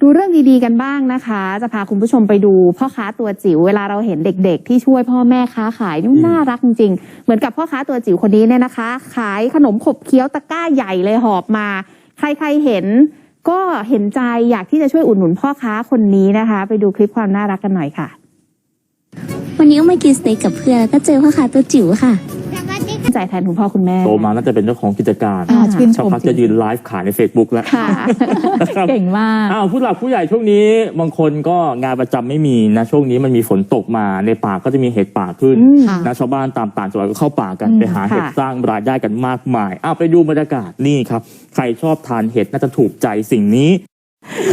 ดูเรื่องดีๆกันบ้างนะคะ จะพาคุณผู้ชมไปดูพ่อค้าตัวจิ๋วเวลาเราเห็นเด็กๆ ที่ช่วยพ่อแม่ค้าขายนี่อืมน่ารักจริงๆ เหมือนกับพ่อค้าตัวจิ๋วคนนี้เนี่ยนะคะ ขายขนมขบเคี้ยวตะกร้าใหญ่เลยหอบมา ใครๆเห็นก็เห็นใจอยากที่จะช่วยอุดหนุนพ่อค้าคนนี้นะคะ ไปดูคลิปความน่ารักกันหน่อยค่ะ วันนี้ก็มากินสเต็กกับเพื่อนแล้วก็เจอพ่อค้าตัวจิ๋วค่ะ ใจแทนคุณพ่อคุณแม่ โตมาน่าจะเป็นเจ้าของกิจการอ่าชื่นชสักมพักจะยืนไลฟ์ขายใน Facebook แล้ว ค่ะ นะครับ เก่งมาก อ้าวผู้หลักผู้ใหญ่ช่วงนี้บางคนก็งานประจำไม่มีนะช่วงนี้มันมีฝนตกมาในป่าก็จะมีเห็ดป่าขึ้นอืมค่ะ นะชาวบ้านตามต่างจังหวัดก็เข้าป่ากันอืมไปหาเห็ดค่ะ สร้างรายได้กันมากมายอ้าวไปดูบรรยากาศนี่ครับ ใครชอบทานเห็ดน่าจะถูกใจสิ่งนี้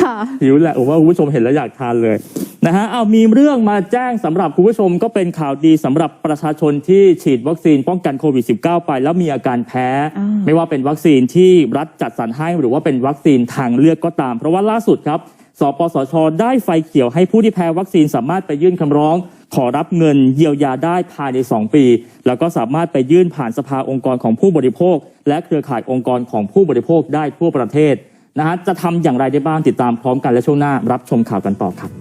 ค่ะ หิวแหละผมว่าคุณผู้ชมเห็นแล้วอยากทานเลยนะฮะเอามีเรื่องมาแจ้งสำหรับคุณผู้ชมก็เป็นข่าวดีสำหรับประชาชนที่ฉีดวัคซีนป้องกันโควิด -19 ไป แล้วมีอาการแพ้ อ่า ไม่ว่าเป็นวัคซีนที่รัฐจัดสรรให้หรือว่าเป็นวัคซีนทางเลือกก็ตาม เพราะว่าล่าสุดครับสปสช ได้ไฟเขียวให้ผู้ที่แพ้วัคซีนสามารถไปยื่นคำร้อง ขอรับเงินเยียวยาได้ภายใน 2 ปี แล้วก็สามารถไปยื่นผ่านสภาองค์กรของผู้บริโภค และเครือข่ายองค์กรของผู้บริโภคได้ทั่วประเทศ นะฮะจะทำอย่างไรได้บ้างติดตามพร้อมกันและช่วงหน้ารับชมข่าวกันต่อครับ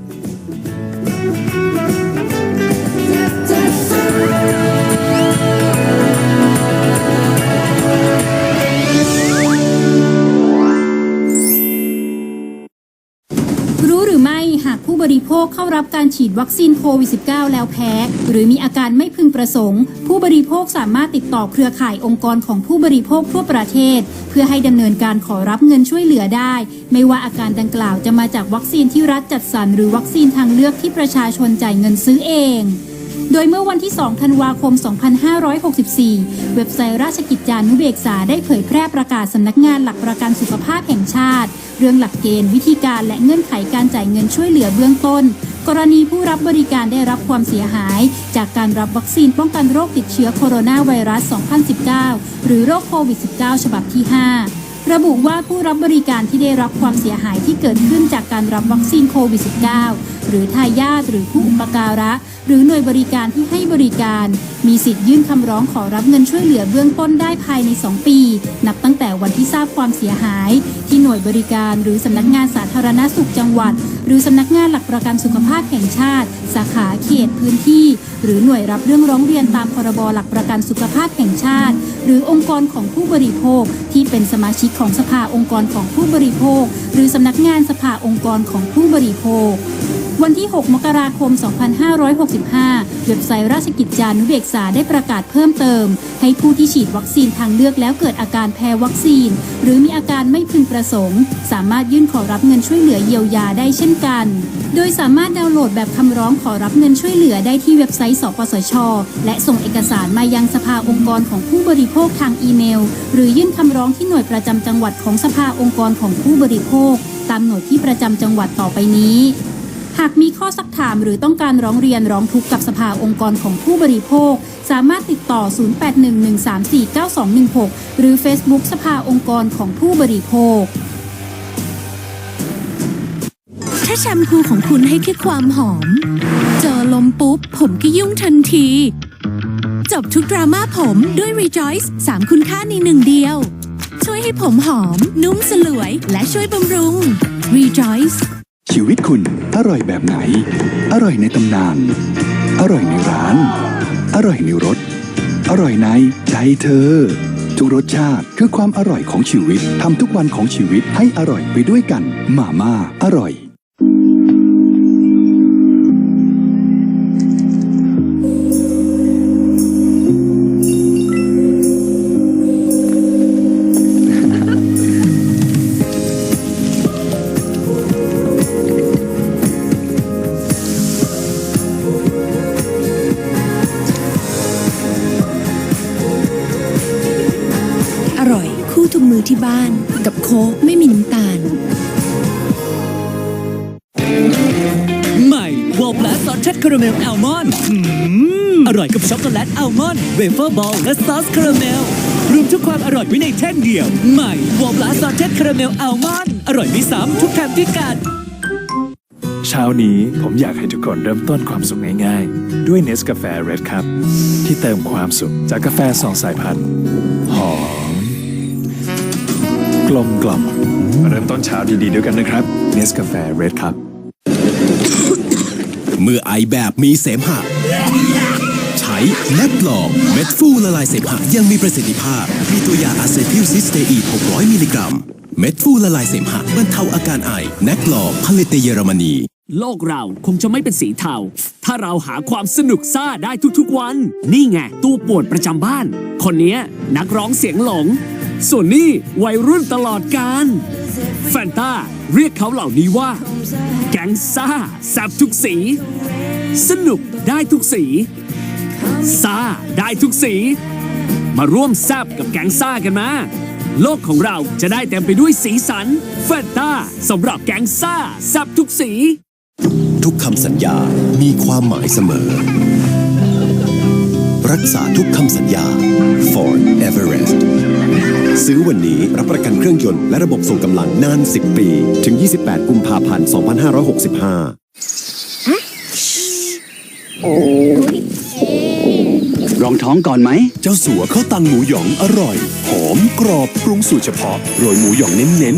คเข้ารับการฉีดวัคซีนโควิด -19 แล้วแพ้ หรือมีอาการไม่พึงประสงค์ ผู้บริโภคสามารถติดต่อเครือข่ายองค์กรของผู้บริโภคทั่วประเทศ เพื่อให้ดำเนินการขอรับเงินช่วยเหลือได้ ไม่ว่าอาการดังกล่าวจะมาจากวัคซีนที่รัฐจัดสรรหรือวัคซีนทางเลือกที่ประชาชนจ่ายเงินซื้อเอง โดยเมื่อวันที่ 2 ธันวาคม 2564 เว็บไซต์ราชกิจจานุเบกษาได้เผยแพร่ประกาศสำนักงานหลักประกันสุขภาพแห่งชาติ เรื่องหลักเกณฑ์วิธีการและเงื่อนไขการจ่ายเงินช่วยเหลือเบื้องต้น กรณีผู้รับบริการได้รับความเสียหาย จากการรับวัคซีนป้องกันโรคติดเชื้อโคโรนาไวรัส 2019 หรือโรคโควิด -19 ฉบับที่ 5 ระบุว่าผู้รับบริการที่ได้รับความเสียหายที่เกิดขึ้นจากการรับวัคซีนโควิด -19 หรือทายาทหรือผู้อุปการะ หรือหน่วยบริการที่ให้บริการ มีสิทธิ์ยื่นคำร้องขอรับเงินช่วยเหลือเบื้องต้นได้ภายใน 2 ปี นับตั้งแต่วันที่ทราบความเสียหาย ที่หน่วยบริการหรือสำนักงานสาธารณสุขจังหวัด หรือสำนักงานหลักประกันสุขภาพแห่งชาติ สาขาเขตพื้นที่ หรือหน่วยรับเรื่องร้องเรียนตามพรบหลักประกันสุขภาพแห่งชาติ หรือองค์กรของผู้บริโภค เป็นสมาชิกของสภาองค์กรของผู้บริโภค หรือสำนักงานสภาองค์กรของผู้บริโภค วันที่ 6 มกราคม 2565 เว็บไซต์ราชกิจจานุเบกษาได้ประกาศเพิ่มเติม ให้ผู้ที่ฉีดวัคซีนทางเลือกแล้วเกิดอาการแพ้วัคซีน หรือมีอาการไม่พึงประสงค์ สามารถยื่นขอรับเงินช่วยเหลือเยียวยาได้เช่นกัน โดยสามารถดาวน์โหลดแบบคำร้องขอรับเงินช่วยเหลือได้ที่เว็บไซต์ สปสช และส่งเอกสารมายังสภาองค์กรของผู้บริโภคทางอีเมล หรือยื่นคำร้องที่หน่วยประจำจังหวัดของสภาองค์กรของผู้บริโภค ตามหน่วยที่ประจำจังหวัดต่อไปนี้ หากมีข้อสักถามหรือต้องการร้องเรียนร้องทุกข์กับสภาองค์กรของผู้บริโภค สามารถติดต่อ 0811349216 หรือ Facebook สภาองค์กรของผู้บริโภค ถ้าแชมพูของคุณให้แค่ความหอม เจอลมปุ๊บ ผมก็ยุ่งทันที จบทุกดราม่าผมด้วย Rejoice 3 คุณค่าในหนึ่งเดียว ช่วยให้ผมหอม นุ่มสลวย และช่วยบำรุง Rejoice ชีวิตคุณอร่อยแบบไหน อร่อยในตำนาน อร่อยในร้าน อร่อยในรส อร่อยในใจเธอ ทุกรสชาติคือความอร่อยของชีวิตทำทุกวันของชีวิตให้อร่อยไปด้วยกัน มาม่าอร่อย ทุกมือที่บ้าน กับโค้กไม่มีน้ำตาล ใหม่วอล Blast ซอสเช็ดคาราเมลแอลมอนด์อร่อยกับช็อกโกแลตอัลมอนด์เวเฟอร์บอลและซอสคาราเมล รวมทุกความอร่อยไว้ในแท่งเดียว ใหม่วอล Blast ซอสเช็ดคาราเมลแอลมอนด์อร่อยไม่ซ้ำทุกคำที่กัดเช้านี้ผมอยากให้ทุกคนเริ่มต้นความสุขง่ายๆ ด้วยเนสกาแฟเรดครับ ที่เติมความสุขจากกาแฟสองสายพันธุ์หอม กลมกล่อมมาเริ่มต้นเช้าดีๆด้วยกันนะครับเนสกาแฟเรดครับ เมื่อไอแบบมีเสมหะ ใช้แนบลองเม็ดฟูละลายเสมหะยังมีประสิทธิภาพ มีตัวยาอะเซทิลซิสเตอีน600 มิลลิกรัม เม็ดฟูละลายเสมหะบรรเทาอาการไอแนกลองผลิตในเยอรมนีโลกเราคงจะไม่เป็นสีเทา ถ้าเราหาความสนุกซ่าได้ทุกๆวัน นี่ไง ตู้ป่วนประจำบ้าน คนเนี้ยนักร้องเสียงหลง ส่วนนี่วัยรุ่นตลอดการแฟนตาเรียกเขาเหล่านี้ว่า แก๊งซ่าแซบทุกสี สนุกได้ทุกสีซ่าได้ทุกสี มาร่วมแซบกับแก๊งซ่ากันมาโลกของเราจะได้เต็มไปด้วยสีสันแฟนตาสำหรับแก๊งซ่าแซบทุกสี ทุกคำสัญญามีความหมายเสมอ รักษาทุกคำสัญญา Ford Everest ซื้อวันนี้รับประกันเครื่องยนต์และระบบส่งกำลังนาน 10 ปี ถึง 28 กุมภาพันธ์ 2565รองท้องก่อนไหม เจ้าสัวข้าวตังหมูหยองอร่อย หอมกรอบปรุงสูตรเฉพาะโรยหมูหยองเน้น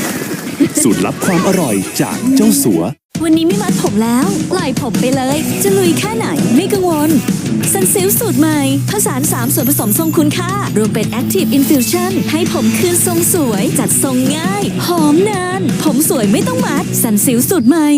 ๆ สูตรลับความอร่อยจากเจ้าสัว วันนี้ไม่มัดผมแล้วปล่อยผมไปเลย จะลุยแค่ไหนไม่กังวลซันซิลสูตรใหม่ ผสาน 3 ส่วนผสมทรงคุณค่า รวมเป็น Active Infusion ให้ผมคืนทรงสวย จัดทรงง่าย หอมนาน ผมสวยไม่ต้องมัดซันซิลสูตรใหม่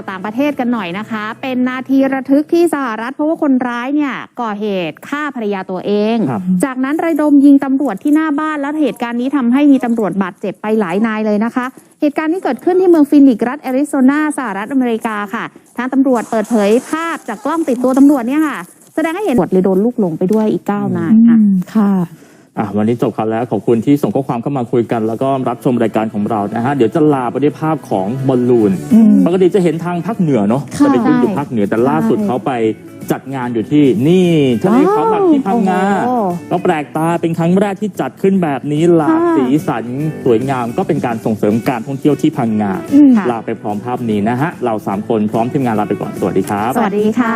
ามข่าวต่างประเทศกันหน่อยนะคะ เป็นนาทีระทึกที่สหรัฐเพราะว่าคนร้ายเนี่ยก่อเหตุฆ่าภรรยาตัวเองครับจากนั้นระดมยิงตำรวจที่หน้าบ้านแล้วเหตุการณ์นี้ทำให้มีตำรวจบาดเจ็บไปหลายนายเลยนะคะ เหตุการณ์นี้เกิดขึ้นที่เมืองฟินิกส์รัฐแอริโซนาสหรัฐอเมริกาค่ะ ทางตำรวจเปิดเผยภาพจากกล้องติดตัวตำรวจเนี่ยค่ะ แสดงให้เห็นตำรวจเลยโดนลูกหลงไปด้วยอีกเก้านายค่ะค่ะ อะวันนี้จบข่าวแล้วขอบคุณที่ส่งข้อความเข้ามาคุยกัน แล้วก็รับชมรายการของเรานะฮะเดี๋ยวจะลาไปด้วยภาพของบอลลูนปกติจะเห็นทางภาคเหนือเนาะค่ะจะไปขึ้นอยู่ภาคเหนือแต่ล่าสุดใช่เขาไปจัดงานอยู่ที่นี่ทะเลเขาหลักที่พังงาโอ้โหก็แปลกตาเป็นครั้งแรกที่จัดขึ้นแบบนี้หลากค่ะสีสันสวยงามก็เป็นการส่งเสริมการท่องเที่ยวที่พังงาค่ะลาไปพร้อมภาพนี้นะฮะเราสามคนพร้อมทีมงานลาไปก่อนสวัสดีครับ สวัสดีค่ะ